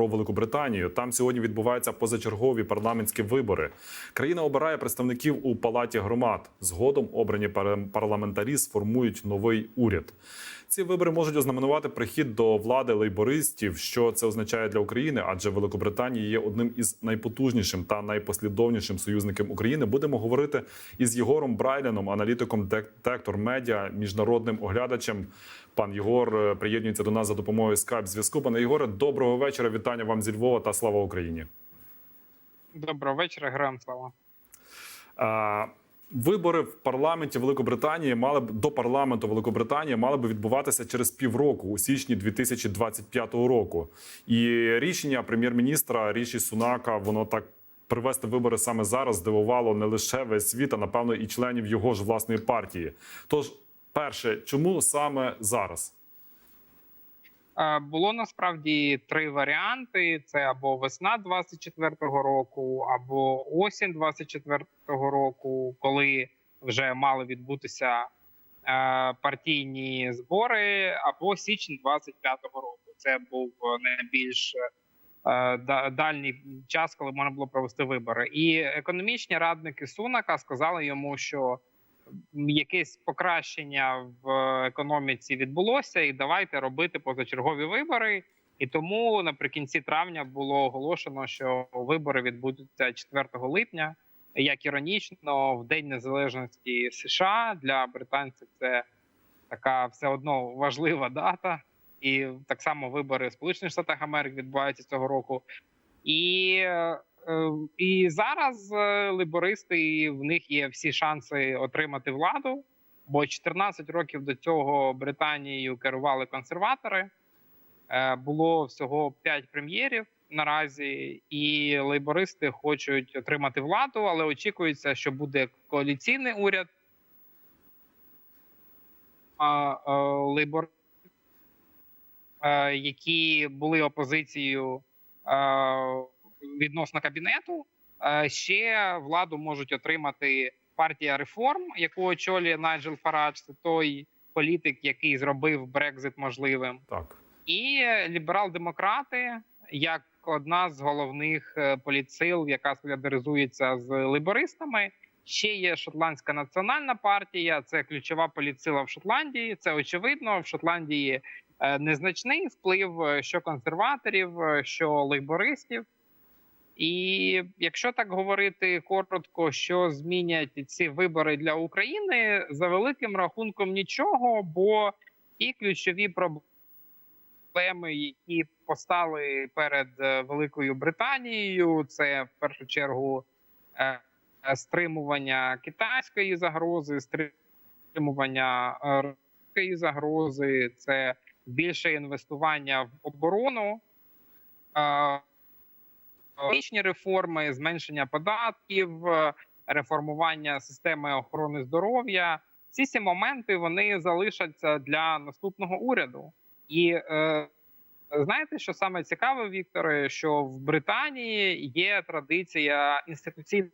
про Великобританію. Там сьогодні відбуваються позачергові парламентські вибори. Країна обирає представників у палаті громад. Згодом обрані парламентарі сформують новий уряд. Ці вибори можуть ознаменувати прихід до влади лейбористів. Що це означає для України? Адже Великобританія є одним із найпотужнішим та найпослідовнішим союзником України. Будемо говорити із Єгором Брайленом, аналітиком Детектор Медіа, міжнародним оглядачем. Пан Єгор е, приєднується до нас за допомогою скайп зв'язку. Пане Єгоре, доброго вечора. Вітання вам зі Львова та слава Україні. Доброго вечора, героям слава. Вибори в парламенті Великобританії мали б до парламенту Великобританії мали б відбуватися через півроку у січні 2025 року. І рішення прем'єр-міністра Ріші Сунака воно так привести вибори саме зараз здивувало не лише весь світ, а напевно і членів його ж власної партії. Тож, перше, чому саме зараз? Е, Було насправді три варіанти: це або весна 24-го року, або осінь 24-го року, коли вже мали відбутися е, партійні збори, або січень 25-го року. Це був найбільш е, да- дальній час, коли можна було провести вибори. І економічні радники Сунака сказали йому, що якесь покращення в економіці відбулося, і давайте робити позачергові вибори. І тому наприкінці травня було оголошено, що вибори відбудуться 4 липня. Як іронічно, в День Незалежності США для британців це така все одно важлива дата, і так само вибори в Сполучених Штатах Америки відбуваються цього року. І е, І зараз е, лейбористи в них є всі шанси отримати владу. Бо 14 років до цього Британією керували консерватори. Е, Було всього 5 прем'єрів наразі, і лейбористи хочуть отримати владу, але очікується, що буде коаліційний уряд. А е, лейбор, е, які були опозицією. Відносно кабінету. Е, Ще владу можуть отримати партія реформ, яку очолює Найджел Фарадж. Це той політик, який зробив Брекзит можливим, Так. і ліберал-демократи як одна з головних е, політсил, яка солідаризується з лейбористами. Ще є шотландська національна партія. Це ключова політсила в Шотландії. Це очевидно в Шотландії е, незначний вплив що консерваторів, що лейбористів. І якщо так говорити коротко, що змінять ці вибори для України за великим рахунком нічого, бо ті ключові проблеми, які постали перед е, Великою Британією, це в першу чергу е, е, стримування китайської загрози, стримування російської загрози, це більше інвестування в оборону. Економічні реформи, зменшення податків, е, реформування системи охорони здоров'я. Ці всі моменти вони залишаться для наступного уряду. І е, знаєте, що саме цікаве, Вікторе, що в Британії є традиція інституційної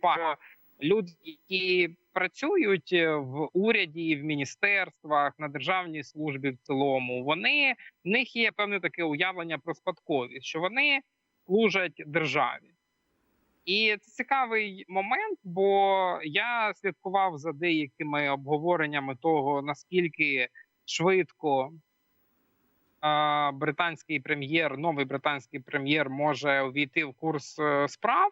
пари. Люди, які працюють в уряді, в міністерствах, на державній службі в цілому, вони в них є певне таке уявлення про спадковість, що вони служать державі. І це цікавий момент, бо я слідкував за деякими обговореннями того, наскільки швидко е, британський прем'єр, новий британський прем'єр може увійти в курс е, справ,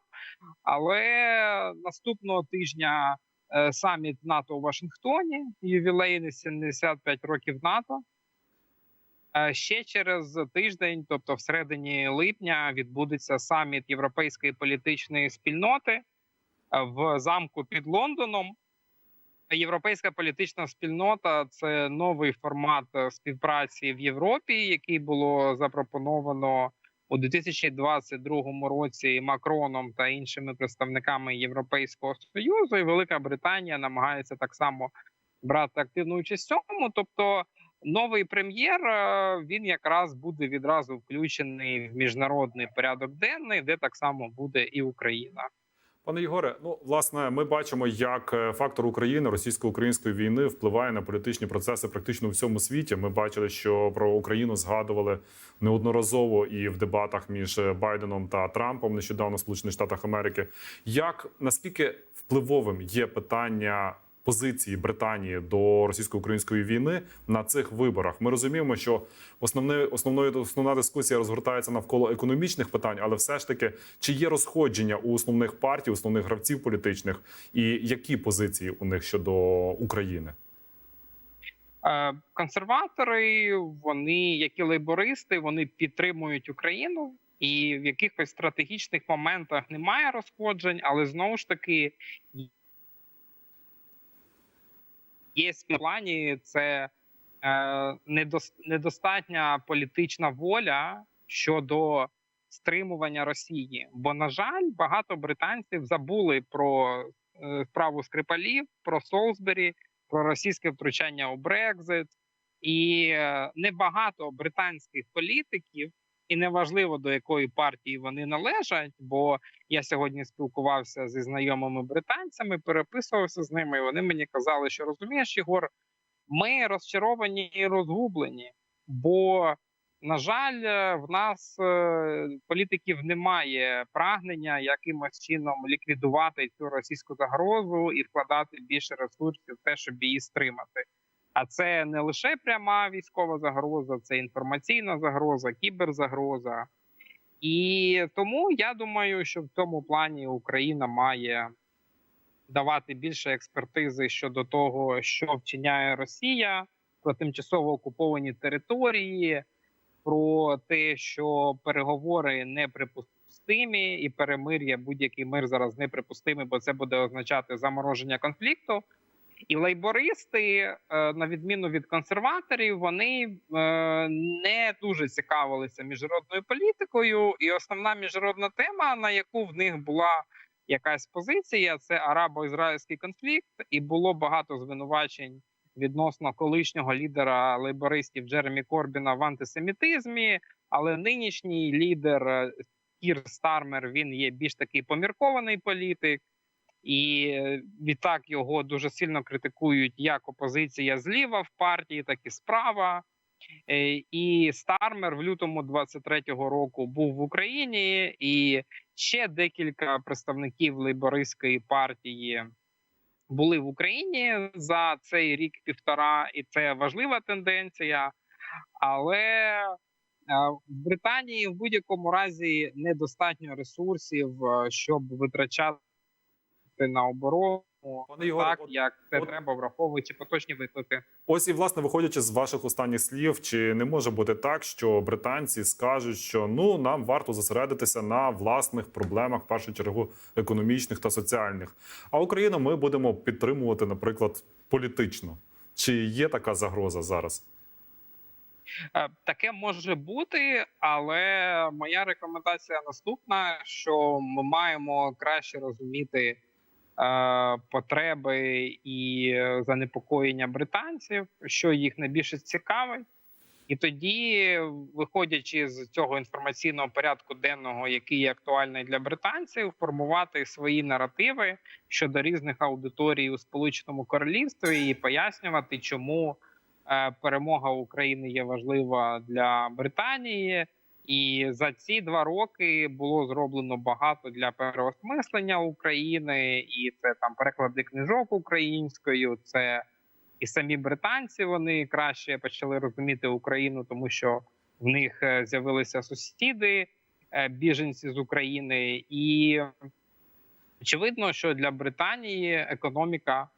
але наступного тижня е, саміт НАТО у Вашингтоні, ювілейний 75 років НАТО. Е, Ще через тиждень, тобто в середині липня, відбудеться саміт Європейської політичної спільноти е, в замку під Лондоном. Європейська політична спільнота це новий формат е, співпраці в Європі, який було запропоновано у 2022 році Макроном та іншими представниками Європейського союзу. І Велика Британія намагається так само брати активну участь в цьому. Тобто, новий прем'єр е, він якраз буде відразу включений в міжнародний порядок денний, де так само буде і Україна. Пане Єгоре, ну власне, ми бачимо, як е, фактор України російсько-української війни впливає на політичні процеси практично у всьому світі. Ми бачили, що про Україну згадували неодноразово і в дебатах між е, Байденом та Трампом нещодавно в Сполучених Штатах Америки. Як наскільки впливовим є питання? Позиції Британії до російсько-української війни на цих виборах ми розуміємо, що основне основною основна дискусія розгортається навколо економічних питань, але все ж таки, чи є розходження у основних партій, основних гравців політичних, і які позиції у них щодо України? Е, Консерватори, вони, як і лейбористи, вони підтримують Україну, і в якихось стратегічних моментах немає розходжень, але знову ж таки є плані це е, недостатня політична воля щодо стримування Росії. Бо, на жаль, багато британців забули про е, справу Скрипалів, про Солсбері, про російське втручання у Брекзит, і е, небагато британських політиків, і неважливо до якої партії вони належать. Бо я сьогодні спілкувався зі знайомими британцями, переписувався з ними. і Вони мені казали, що розумієш, Ігор, ми розчаровані і розгублені, бо на жаль, е, в нас е, політиків немає прагнення якимось чином ліквідувати цю російську загрозу і вкладати більше ресурсів в те, щоб її стримати. А це не лише пряма військова загроза, це інформаційна загроза, кіберзагроза. І тому я думаю, що в цьому плані Україна має давати більше експертизи щодо того, що вчиняє Росія про тимчасово окуповані території, про те, що переговори неприпустимі, і перемир'я будь-який мир зараз неприпустимий, бо це буде означати замороження конфлікту. І лейбористи, е, на відміну від консерваторів, вони е, не дуже цікавилися міжнародною політикою. І основна міжнародна тема, на яку в них була якась позиція, це арабо-ізраїльський конфлікт, і було багато звинувачень відносно колишнього лідера лейбористів Джеремі Корбіна в антисемітизмі. Але нинішній лідер е, Кір Стармер він є більш такий поміркований політик. І е, відтак його дуже сильно критикують як опозиція зліва в партії, так і справа. Е, І Стармер в лютому 23-го року був в Україні, і ще декілька представників лейбористської партії були в Україні за цей рік-півтора, і це важлива тенденція. Але е, в Британії в будь-якому разі недостатньо ресурсів, щоб витрачати на оборону Пане Єгоре, так, от- як це от- треба, враховуючи поточні виклики. Ось і власне виходячи з ваших останніх слів, чи не може бути так, що британці скажуть, що ну нам варто зосередитися на власних проблемах, в першу чергу економічних та соціальних, а Україну ми будемо підтримувати, наприклад, політично. Чи є така загроза зараз? Е, Таке може бути, але моя рекомендація наступна: що ми маємо краще розуміти потреби і е, занепокоєння британців, що їх найбільше цікавить. І тоді, виходячи з цього інформаційного порядку денного, який є актуальний для британців, формувати свої наративи щодо різних аудиторій у Сполученому Королівстві і пояснювати, чому е, перемога України є важлива для Британії. І за ці два роки було зроблено багато для переосмислення України, і це там переклади книжок українською. Це і самі британці вони краще почали розуміти Україну, тому що в них е, з'явилися сусіди, е, біженці з України, і очевидно, що для Британії економіка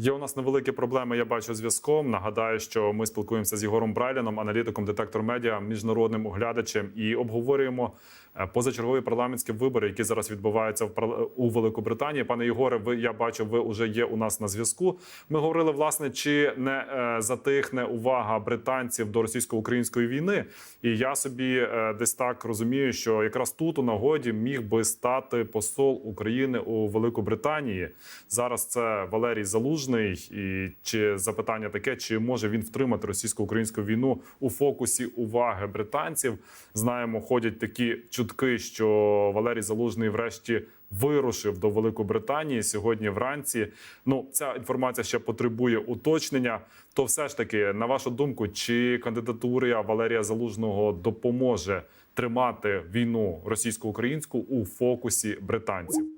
Є у нас невеликі проблеми. Я бачу зв'язком. Нагадаю, що ми спілкуємося з Єгором Брайляном, аналітиком детектор медіа, міжнародним оглядачем, і обговорюємо Позачергові парламентські вибори, які зараз відбуваються в у Великобританії. Пане Єгоре, ви я бачу, ви вже є у нас на зв'язку. Ми говорили власне, чи не е, затихне увага британців до російсько-української війни. І я собі е, десь так розумію, що якраз тут у нагоді міг би стати посол України у Великобританії. Зараз це Валерій Залужний. І чи запитання таке, чи може він втримати російсько-українську війну у фокусі уваги британців? Знаємо, ходять такі чутки, що Валерій Залужний, врешті, вирушив до Великобританії сьогодні вранці. Ну, ця інформація ще потребує уточнення. То все ж таки, на вашу думку, чи кандидатура Валерія Залужного допоможе тримати війну російсько-українську у фокусі британців?